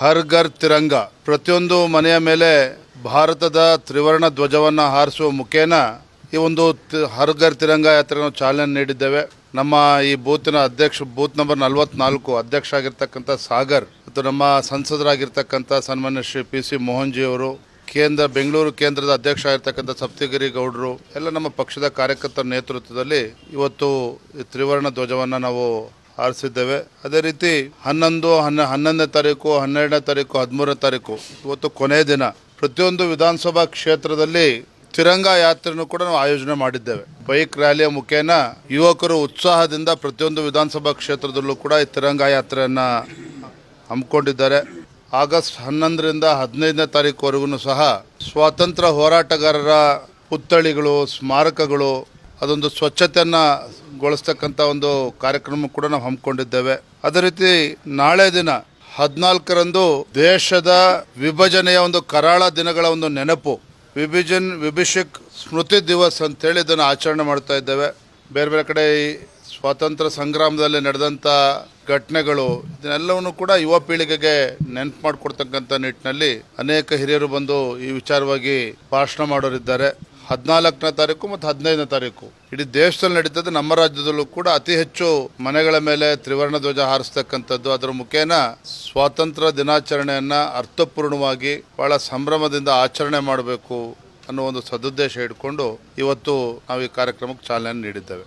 ಹರ್ ಘರ್ ತಿರಂಗ. ಪ್ರತಿಯೊಂದು ಮನೆಯ ಮೇಲೆ ಭಾರತದ ತ್ರಿವರ್ಣ ಧ್ವಜವನ್ನು ಹಾರಿಸುವ ಮುಖೇನ ಈ ಒಂದು ಹರ್ ಘರ್ ತಿರಂಗ ಯಾತ್ರೆಯನ್ನು ಚಾಲನೆ ನೀಡಿದ್ದೇವೆ. ನಮ್ಮ ಈ ಬೂತ್ನ ಅಧ್ಯಕ್ಷ, ಬೂತ್ ನಂಬರ್ ನಲವತ್ನಾಲ್ಕು ಅಧ್ಯಕ್ಷ ಆಗಿರ್ತಕ್ಕಂಥ ಸಾಗರ್ ಮತ್ತು ನಮ್ಮ ಸಂಸದರಾಗಿರ್ತಕ್ಕಂಥ ಸನ್ಮಾನ್ಯ ಶ್ರೀ ಪಿ ಸಿ ಮೋಹನ್ಜಿ ಅವರು, ಕೇಂದ್ರ, ಬೆಂಗಳೂರು ಕೇಂದ್ರದ ಅಧ್ಯಕ್ಷ ಆಗಿರ್ತಕ್ಕಂಥ ಸಪ್ತಗಿರಿ ಗೌಡರು, ಎಲ್ಲ ನಮ್ಮ ಪಕ್ಷದ ಕಾರ್ಯಕರ್ತರ ನೇತೃತ್ವದಲ್ಲಿ ಇವತ್ತು ತ್ರಿವರ್ಣ ಧ್ವಜವನ್ನು ನಾವು ಹಾರಿಸಿದ್ದೇವೆ ಅದೇ ರೀತಿ ಹನ್ನೊಂದು, ಹನ್ನ, ಹನ್ನೊಂದನೇ ತಾರೀಕು, ಹನ್ನೆರಡನೇ ತಾರೀಕು, ಹದಿಮೂರನೇ ತಾರೀಕು, ಇವತ್ತು ಕೊನೆಯ ದಿನ. ಪ್ರತಿಯೊಂದು ವಿಧಾನಸಭಾ ಕ್ಷೇತ್ರದಲ್ಲಿ ತಿರಂಗ ಯಾತ್ರೆಯನ್ನು ಕೂಡ ನಾವು ಆಯೋಜನೆ ಮಾಡಿದ್ದೇವೆ. ಬೈಕ್ ರ್ಯಾಲಿಯ ಮುಖೇನ ಯುವಕರು ಉತ್ಸಾಹದಿಂದ ಪ್ರತಿಯೊಂದು ವಿಧಾನಸಭಾ ಕ್ಷೇತ್ರದಲ್ಲೂ ಕೂಡ ಈ ತಿರಂಗ ಯಾತ್ರೆಯನ್ನು ಹಮ್ಮಿಕೊಂಡಿದ್ದಾರೆ. ಆಗಸ್ಟ್ ಹನ್ನೊಂದರಿಂದ ಹದಿನೈದನೇ ತಾರೀಕುವರೆಗೂ ಸಹ ಸ್ವಾತಂತ್ರ್ಯ ಹೋರಾಟಗಾರರ ಪುತ್ಥಳಿಗಳು, ಸ್ಮಾರಕಗಳು, ಅದೊಂದು ಸ್ವಚ್ಛತೆಯನ್ನು ಗೊಳಿಸ್ತಕ್ಕಂಥ ಒಂದು ಕಾರ್ಯಕ್ರಮ ಕೂಡ ನಾವು ಹಮ್ಮಿಕೊಂಡಿದ್ದೇವೆ. ಅದೇ ರೀತಿ ನಾಳೆ ದಿನ ಹದಿನಾಲ್ಕರಂದು ದೇಶದ ವಿಭಜನೆಯ ಒಂದು ಕರಾಳ ದಿನಗಳ ಒಂದು ನೆನಪು, ವಿಭಜನ್, ವಿಭಿಷಕ್ ಸ್ಮೃತಿ ದಿವಸ್ ಅಂತೇಳಿ ಇದನ್ನು ಆಚರಣೆ ಮಾಡ್ತಾ ಇದ್ದೇವೆ. ಬೇರೆ ಬೇರೆ ಕಡೆ ಈ ಸ್ವಾತಂತ್ರ್ಯ ಸಂಗ್ರಾಮದಲ್ಲಿ ನಡೆದಂಥ ಘಟನೆಗಳು, ಇದನ್ನೆಲ್ಲವನ್ನು ಕೂಡ ಯುವ ಪೀಳಿಗೆಗೆ ನೆನಪು ಮಾಡಿಕೊಡ್ತಕ್ಕಂಥ ನಿಟ್ಟಿನಲ್ಲಿ ಅನೇಕ ಹಿರಿಯರು ಬಂದು ಈ ವಿಚಾರವಾಗಿ ಭಾಷಣ ಮಾಡೋರಿದ್ದಾರೆ. ಹದಿನಾಲ್ಕನೇ ತಾರೀಕು ಮತ್ತು ಹದಿನೈದನೇ ತಾರೀಕು. ಇಡೀ ದೇಶದಲ್ಲಿ ನಡೀತದೆ, ನಮ್ಮ ರಾಜ್ಯದಲ್ಲೂ ಕೂಡ ಅತಿ ಹೆಚ್ಚು ಮನೆಗಳ ಮೇಲೆ ತ್ರಿವರ್ಣ ಧ್ವಜ ಹಾರಿಸ್ತಕ್ಕಂಥದ್ದು. ಅದರ ಮುಖೇನ ಸ್ವಾತಂತ್ರ್ಯ ದಿನಾಚರಣೆಯನ್ನು ಅರ್ಥಪೂರ್ಣವಾಗಿ ಬಹಳ ಸಂಭ್ರಮದಿಂದ ಆಚರಣೆ ಮಾಡಬೇಕು ಅನ್ನೋ ಒಂದು ಸದುದ್ದೇಶ ಇಟ್ಕೊಂಡು ಇವತ್ತು ನಾವು ಈ ಕಾರ್ಯಕ್ರಮಕ್ಕೆ ಚಾಲನೆ ನೀಡಿದ್ದೇವೆ.